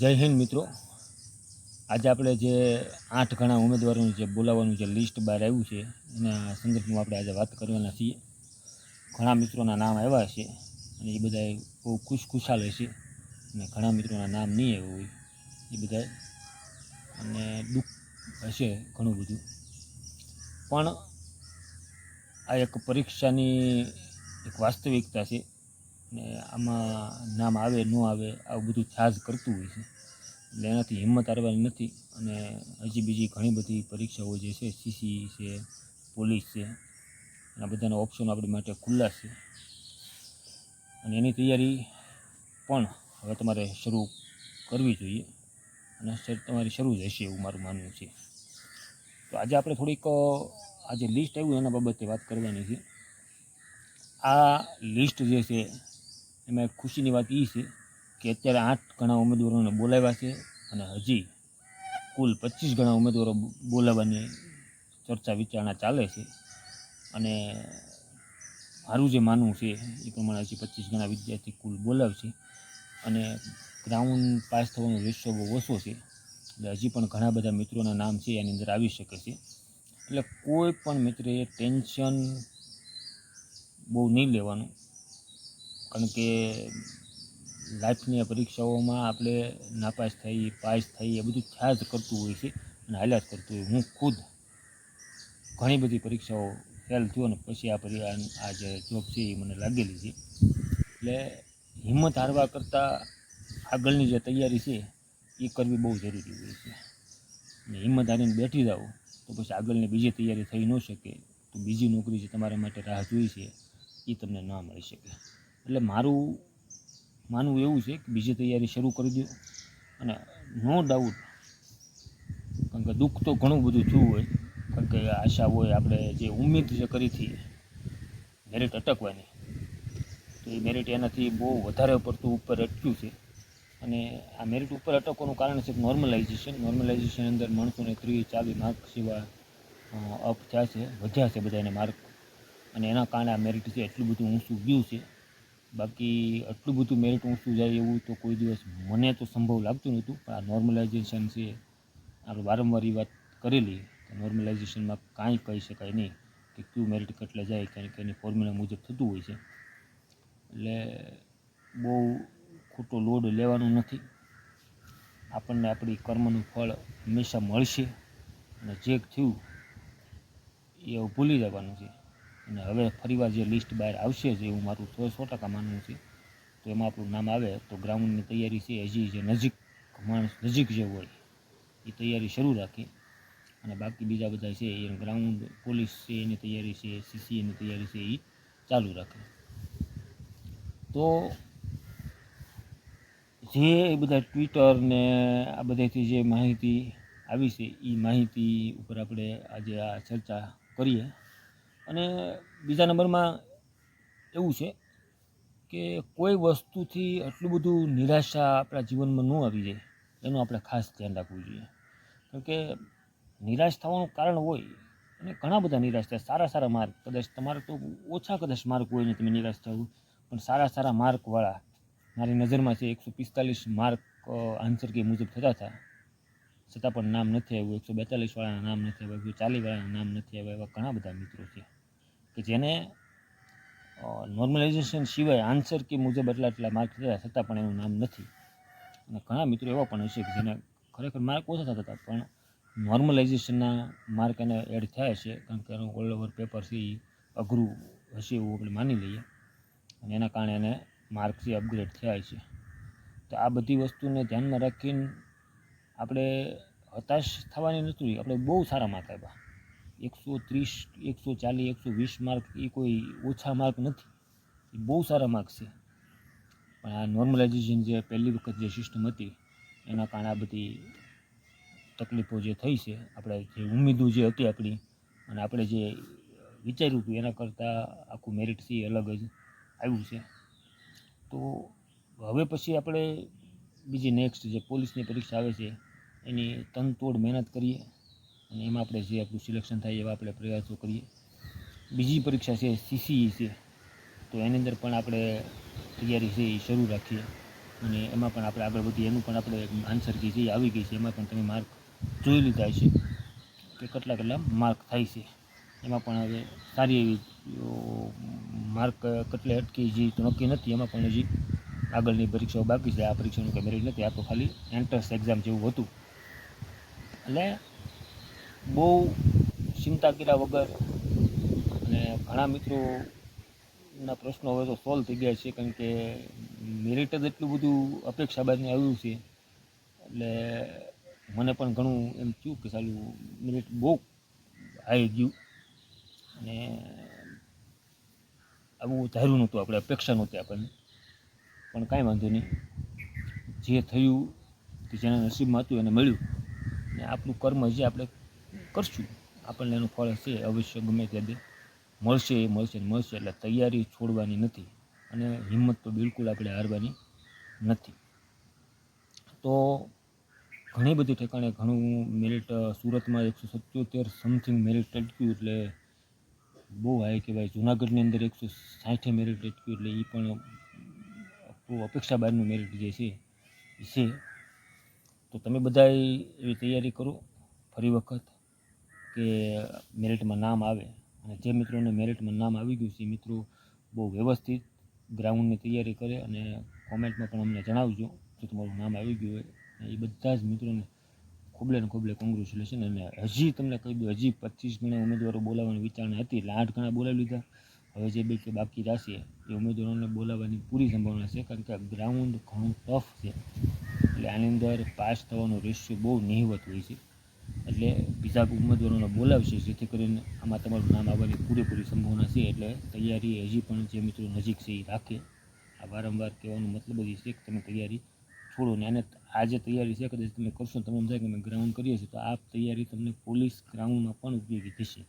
જય હિન્દ મિત્રો. આજે આપણે જે આઠ ઘણા ઉમેદવારોનું જે બોલાવવાનું જે લિસ્ટ બહાર આવ્યું છે, એના સંદર્ભમાં આપણે આજે વાત કરવાના છીએ. ઘણા મિત્રોના નામ આવ્યા છે અને એ બધા બહુ ખુશખુશાલ હશે અને ઘણા મિત્રોના નામ નહીં આવ્યું હોય એ બધા અને દુઃખ હશે ઘણું બધું. પણ આ એક પરીક્ષાની એક વાસ્તવિકતા છે. ને આમાં નામ આવે, ન આવે, આવું બધું છાજ કરતું હોય છે. એટલે એનાથી હિંમત હારવાની નથી અને હજી બીજી ઘણી બધી પરીક્ષાઓ જે છે, સીસી છે, પોલીસ છે, એના બધાના ઓપ્શન આપણી માટે ખુલ્લા છે. અને એની તૈયારી પણ હવે તમારે શરૂ કરવી જોઈએ. અને તમારી શરૂ જ હશે એવું મારું માનવું છે. તો આજે આપણે થોડીક આજે આ લિસ્ટ આવ્યું એના બાબતે વાત કરવાની છે. આ લિસ્ટ જે છે એમાં એક ખુશીની વાત એ છે કે અત્યારે આઠ ઘણા ઉમેદવારોને બોલાવ્યા છે અને હજી કુલ પચીસ ઘણા ઉમેદવારો બોલાવવાની ચર્ચા વિચારણા ચાલે છે. અને મારું જે માનવું છે એ પ્રમાણે હજી પચીસ ઘણા વિદ્યાર્થી કુલ બોલાવશે અને ગ્રાઉન્ડ પાસ થવાનો રેશિયો બહુ ઓછો છે. એટલે હજી પણ ઘણા બધા મિત્રોના નામ છે એની અંદર આવી શકે છે. એટલે કોઈ પણ મિત્રએ ટેન્શન બહુ નહીં લેવાનું. કારણ કે લાઈફની પરીક્ષાઓમાં આપણે નાપાસ થઈ, પાસ થઈ, એ બધું થયા જ કરતું હોય છે અને હાલ્યા જ કરતું હોય. હું ખુદ ઘણી બધી પરીક્ષાઓ ફેલ થયો ને પછી આ પરી, આ જે જોબ છે એ મને લાગેલી છે. એટલે હિંમત હારવા કરતાં આગળની જે તૈયારી છે એ કરવી બહુ જરૂરી હોય છે. અને હિંમત હારીને બેઠી જાઓ તો પછી આગળની બીજી તૈયારી થઈ ન શકે. તો બીજી નોકરી જે તમારા માટે રાહ જોઈ છે એ તમને ના મળી શકે. એટલે મારું માનવું એવું છે કે બીજી તૈયારી શરૂ કરી દો. અને નો ડાઉટ કારણ કે દુઃખ તો ઘણું બધું થયું હોય, કારણ કે આશા હોય આપણે જે ઉમેદ છે કરી હતી મેરિટ અટકવાની, તો એ મેરિટ એનાથી બહુ વધારે પડતું ઉપર અટક્યું છે. અને આ મેરિટ ઉપર અટકવાનું કારણ છે નોર્મલાઇઝેશન નોર્મલાઇઝેશન અંદર માણસોને ત્રીસ, ચાલીસ માર્ક સિવાય અપ થયા છે, વધ્યા છે બધાને માર્ક અને એના કારણે આ મેરિટ છે એટલું બધું ઊંચું ગયું છે. બાકી આટલું બધું મેરિટ ઊંચું જાય એવું તો કોઈ દિવસ મને તો સંભવ લાગતું નહોતું. પણ આ નોર્મલાઇઝેશન છે આપણે વારંવાર એ વાત કરેલી. તો નોર્મલાઇઝેશનમાં કાંઈ કહી શકાય નહીં કે કયું મેરિટ કેટલે જાય, કારણ કે એની ફોર્મ્યુલા મુજબ થતું હોય છે. એટલે બહુ ખોટો લોડ લેવાનો નથી. આપણને આપણી કર્મનું ફળ હંમેશા મળશે. અને જે થયું, એ ભૂલી જવાનું છે. અને હવે ફરીવાર જે લિસ્ટ બહાર આવશે જે હું મારું સો સો ટકા માનવું છે, તો એમાં આપણું નામ આવે, તો ગ્રાઉન્ડની તૈયારી છે, હજી જે નજીક માણસ નજીક જે હોય, એ તૈયારી શરૂ રાખી. અને બાકી બીજા બધા છે, એ ગ્રાઉન્ડ પોલીસ છે, એની તૈયારી છે સીસી એની તૈયારી છે એ ચાલુ રાખે. તો જે બધા ટ્વિટર ને આ બધાથી જે માહિતી આવી છે એ માહિતી ઉપર આપણે આજે આ ચર્ચા કરીએ. અને બીજા નંબરમાં એવું છે કે કોઈ વસ્તુથી આટલું બધું નિરાશા આપણા જીવનમાં ન આવી જાય, એનું આપણે ખાસ ધ્યાન રાખવું જોઈએ. કારણ કે નિરાશ થવાનું કારણ હોય, અને ઘણા બધા નિરાશ થાય, સારા સારા માર્ક કદાચ તમારે તો ઓછા કદાચ માર્ક હોય ને તમે નિરાશ થવું પણ સારા સારા માર્કવાળા મારી નજરમાં છે એકસો પિસ્તાલીસ માર્ક આન્સર કે મુજબ થતા હતા. છતાં પણ નામ નથી આવ્યું, એકસો બેતાલીસવાળાના નામ નથી આવ્યા, એકસો ચાલીસવાળાના નામ નથી આવ્યા એવા ઘણા બધા મિત્રો છે. કે જેને નોર્મલાઇઝેશન સિવાય આન્સર કે મુજબ એટલા એટલા માર્ક થયા છતાં પણ એનું નામ નથી. અને ઘણા મિત્રો એવા પણ હશે કે જેને ખરેખર માર્ક ઓછા થતા હતા, પણ નોર્મલાઇઝેશનના માર્ક એને એડ થયા છે, કારણ કે એનું ઓલ ઓવર પેપર છે એ અઘરું હશે એવું આપણે માની લઈએ. અને એના કારણે એને માર્કથી અપગ્રેડ થયા છે. તો આ બધી વસ્તુને ધ્યાનમાં રાખીને આપણે હતાશ થવાની નથી આપણે બહુ સારા માર્ક આવ્યા એકસો ત્રીસ, એકસો ચાલીસ, એકસો વીસ માર્ક એ કોઈ ઓછા માર્ક નથી. એ બહુ સારા માર્ક છે. પણ આ નોર્મલાઇઝેશન જે પહેલી વખત જે સિસ્ટમ હતી, એના કારણે આ બધી તકલીફો જે થઈ છે, આપણે જે ઉમેદો જે હતી આપણી, અને આપણે જે વિચાર્યું હતું એના કરતાં આખું મેરિટ છે અલગ જ આવ્યું છે. તો હવે પછી આપણે બીજી નેક્સ્ટ જે પોલીસની પરીક્ષા આવે છે એની તનતોડ મહેનત કરીએ અને એમાં આપણે જે આપણું સિલેક્શન થાય એવા આપણે પ્રયાસો કરીએ. બીજી પરીક્ષા છે સીસીઈ છે. તો એની અંદર પણ આપણે તૈયારી છે એ શરૂ રાખીએ. અને એમાં પણ આપણે આગળ વધીએ. એનું પણ આપણે આન્સર કી જે આવી ગઈ છે. એમાં પણ તમે માર્ક જોઈ લીધા છે કે કેટલા કેટલા માર્ક થાય છે. એમાં પણ હવે સારી એવી માર્ક કેટલે અટકી જે તો નક્કી નથી. એમાં પણ હજી આગળની પરીક્ષાઓ બાકી છે. આ પરીક્ષાનું કંઈ મેરેજ નથી. આ તો ખાલી એન્ટ્રન્સ એક્ઝામ જેવું હતું. એટલે બહુ ચિંતા કર્યા વગર અને ઘણા મિત્રોના પ્રશ્નો હવે તો સોલ્વ થઈ ગયા છે, કારણ કે મેરિટ જ એટલું બધું અપેક્ષા બાદને આવ્યું છે. એટલે મને પણ ઘણું એમ થયું કે સાલું મેરિટ બહુ હાઈ ગયું. અને આવું ધાર્યું નહોતું, આપણે અપેક્ષા નહોતી આપણને. પણ કાંઈ વાંધો નહીં. જે થયું કે જેના નસીબમાં હતું, એને મળ્યું. આપણું કર્મ જે આપણે કરશું, આપણને એનું ફળ છે અવશ્ય ગમે ત્યારે મળશે એ મળશે મળશે, એટલે તૈયારી છોડવાની નથી. અને હિંમત તો બિલકુલ આપણે હારવાની નથી. તો ઘણી બધી ઠેકાણે ઘણું મેરિટ, સુરતમાં એકસો સત્યોતેર સમથિંગ મેરિટ અટક્યું, એટલે બહુ હાઈ કહેવાય. જુનાગઢની અંદર એકસો સાઠે મેરિટ અટક્યું, એટલે એ પણ અપેક્ષા બહારનું મેરિટ જે છે એ છે. તો તમે બધાય એવી તૈયારી કરો ફરી વખત કે મેરિટમાં નામ આવે અને જે મિત્રોને મેરિટમાં નામ આવી ગયું છે એ મિત્રો બહુ વ્યવસ્થિત ગ્રાઉન્ડની તૈયારી કરે અને કોમેન્ટમાં પણ અમને જણાવજો જો તમારું નામ આવી ગયું હોય. એ બધા જ મિત્રોને ખૂબલે ને ખૂબલે કોંગ્રેચ્યુલેશન અને હજી તમને કહી દઉં, હજી પચીસ ગણા ઉમેદવારો બોલાવવાની વિચારણા હતી એટલે આઠ ગણા બોલાવી લીધા. હવે જે બે કે બાકી રહેશે એ ઉમેદવારોને બોલાવવાની પૂરી સંભાવના છે કારણ કે ગ્રાઉન્ડ ઘણું ટફ છે. એટલે આની અંદર પાસ થવાનો રેશિયો બહુ નહિવત હોય છે. એટલે બીજા ઉમેદવારોને બોલાવશે, જેથી કરીને આમાં તમારું નામ આવવાની પૂરેપૂરી સંભાવના છે. એટલે તૈયારી હજી પણ જે મિત્રો નજીક છે એ રાખે. આ વારંવાર કહેવાનો મતલબ જ છે કે તમે તૈયારી છોડો ને. આને આ જે તૈયારી છે, કદાચ તમે કરશો તમને એમ થાય કે અમે ગ્રાઉન્ડ કરીએ છીએ, તો આ તૈયારી તમને પોલીસ ગ્રાઉન્ડમાં પણ ઉપયોગી થશે.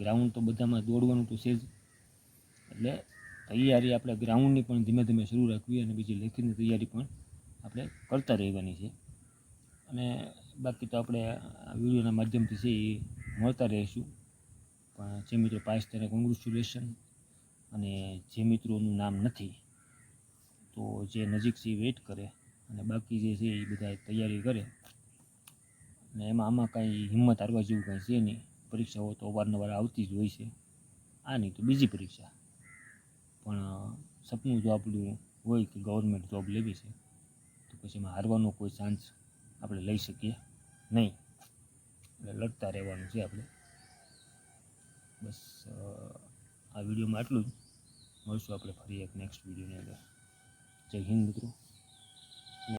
ગ્રાઉન્ડ તો બધામાં દોડવાનું તો છે જ. એટલે તૈયારી આપણે ગ્રાઉન્ડની પણ ધીમે ધીમે શરૂ રાખવી અને બીજી લેખિતની તૈયારી પણ આપણે કરતા રહેવાની છે. અને બાકી તો આપણે આ વિડીયોના માધ્યમથી છે એ મળતા રહીશું. પણ જે મિત્રો પાસ તેને કોંગ્રેચ્યુલેશન અને જે મિત્રોનું નામ નથી, તો જે નજીક છે એ વેઇટ કરે. અને બાકી જે છે એ બધા તૈયારી કરે. અને એમાં આમાં કાંઈ હિંમત હારવા જેવું કાંઈ છે નહીં. પરીક્ષાઓ તો અવારનવાર આવતી જ હોય છે. આ નહીં તો બીજી પરીક્ષા. પણ સપનું જો આપણું હોય કે ગવર્મેન્ટ જોબ લેવી છે પછી એમાં હારવાનો કોઈ ચાન્સ આપણે લઈ શકીએ નહીં. એટલે લડતા રહેવાનું છે આપણે. બસ આ વિડીયોમાં આટલું જ. મળશું આપણે ફરી એક નેક્સ્ટ વિડીયોની અંદર. જય હિન્દ મિત્રો.